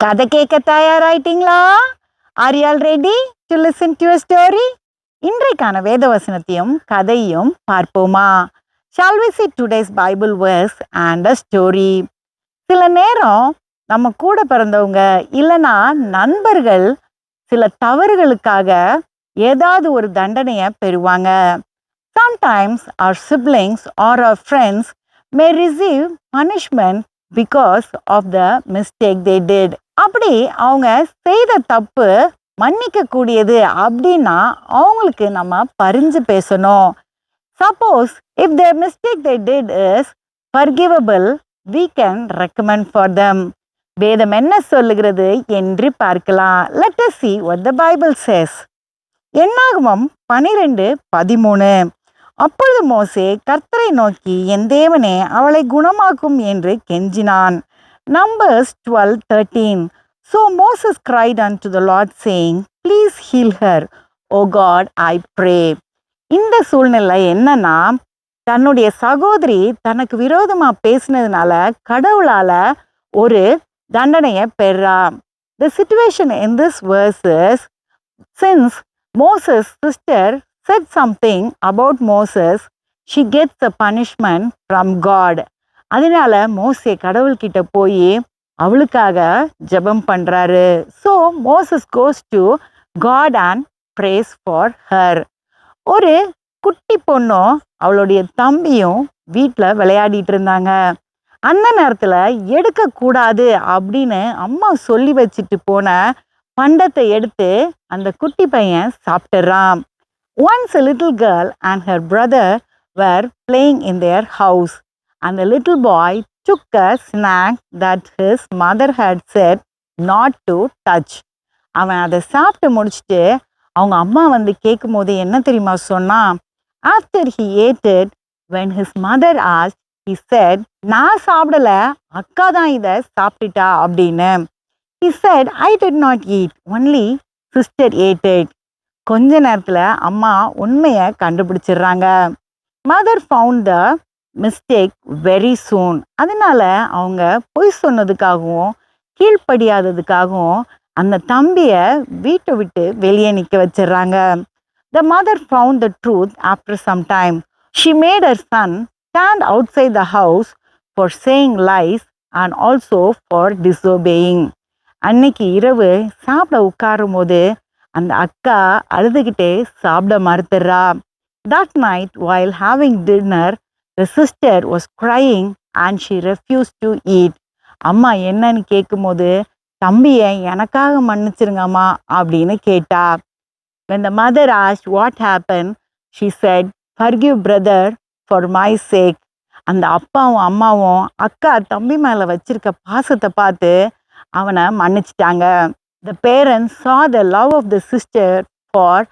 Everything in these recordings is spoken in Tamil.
கதை கேட்க தயாராயிட்டீங்களா? Are all ready to listen to story இன்றைக்கான வேத வசனத்தையும் கதையும் பார்ப்போமா? Shall we see today's Bible verse and a story சில நேரம் நம்ம கூட பிறந்தவங்க இல்லைன்னா நண்பர்கள் சில தவறுகளுக்காக ஏதாவது ஒரு தண்டனையை பெறுவாங்க. Sometimes our siblings or our friends may receive punishment because of the mistake they did அப்படி அவங்க செய்த தப்பு மன்னிக்கக்கூடியது அப்படின்னா அவங்களுக்கு நம்ம பறிஞ்சு பேசணும் suppose if the mistake they did is forgivable we can recommend for them வேதம் என்ன சொல்லுகிறது என்று பார்க்கலாம் let us see what the Bible says என்னாகமம் பனிரெண்டு பதிமூணு அப்பொழுது மோசே கர்த்தரை நோக்கி என் தேவனே அவளை குணமாக்கும் என்று கெஞ்சினான். Numbers twelve thirteen so Moses cried unto the Lord saying please heal her O God I pray இந்த சூழ்நிலை என்னன்னா தன்னுடைய சகோதரி தனக்கு விரோதமாக பேசினதுனால கடவுளால் ஒரு தண்டனையை பெறா. The situation in this verses since Moses sister said something about Moses, she gets the punishment from God. அதனால மோசே கடவுள்கிட்ட போய் அவளுக்காக ஜெபம் பண்ணுறாரு so Moses goes to God and prays for her ஒரு குட்டி பொண்ணும் அவளுடைய தம்பியும் வீட்டில் விளையாடிட்டு இருந்தாங்க. அந்த நேரத்தில் எடுக்கக்கூடாது அப்படின்னு அம்மா சொல்லி வச்சுட்டு போன பண்டத்தை எடுத்து அந்த குட்டி பையன் சாப்பிட்டுறான். Once a little girl and her brother were playing in their house, and the little boy took a snack that his mother had said not to touch. அவன் அதை சாப்பிட்டு முடிச்சுட்டு அவங்க அம்மா வந்து கேட்கும் போது என்ன தெரியுமா சொன்னான் after he eated when his mother asked he said நான் சாப்பிடல அக்கா தான் இதை சாப்பிட்டுட்டா அப்படின்னு he said I did not eat only sister eated கொஞ்ச நேரத்தில் அம்மா உண்மையை கண்டுபிடிச்சிடுறாங்க. Mother found the mistake very soon அதனால அவங்க பொய் சொன்னதுக்காகவும் கீழ்ப்படியாததுக்காகவும் அந்த தம்பியை வீட்டை விட்டு வெளியே நிற்க வச்சிடுறாங்க. The mother found the truth after some time she made her son stand outside the house for saying lies and also for disobeying அன்னைக்கு இரவு சாப்பிட உட்காரும் போது அந்த அக்கா அழுதுகிட்டே சாப்பிட மறுத்துறா. That night while having dinner the sister was crying and she refuse to eat அம்மா என்னன்னு கேட்கும்போது தம்பியை எனக்காக மன்னிச்சிருங்கம்மா அப்படின்னு கேட்டா. When mother ash what what happened said forgive brother for my sake அந்த அப்பாவும் அம்மாவும் அக்கா தம்பி மேலே வச்சிருக்க பாசத்தை பார்த்து அவனை மன்னிச்சிட்டாங்க. The parents saw the love of the sister for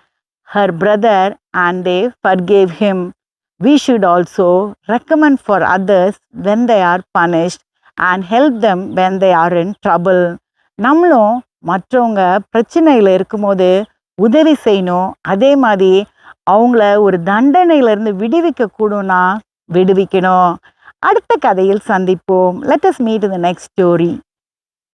her brother and they forgave him. We should also recommend for others when they are punished and help them when they are in trouble. நம்மளும் மற்றவங்க பிரச்சனையில் இருக்கும்போது உதவி செய்யணும் அதே மாதிரி அவங்கள ஒரு தண்டனையிலிருந்து விடுவிக்க கூடும்னா விடுவிக்கணும் அடுத்த கதையில் சந்திப்போம் let us meet the next story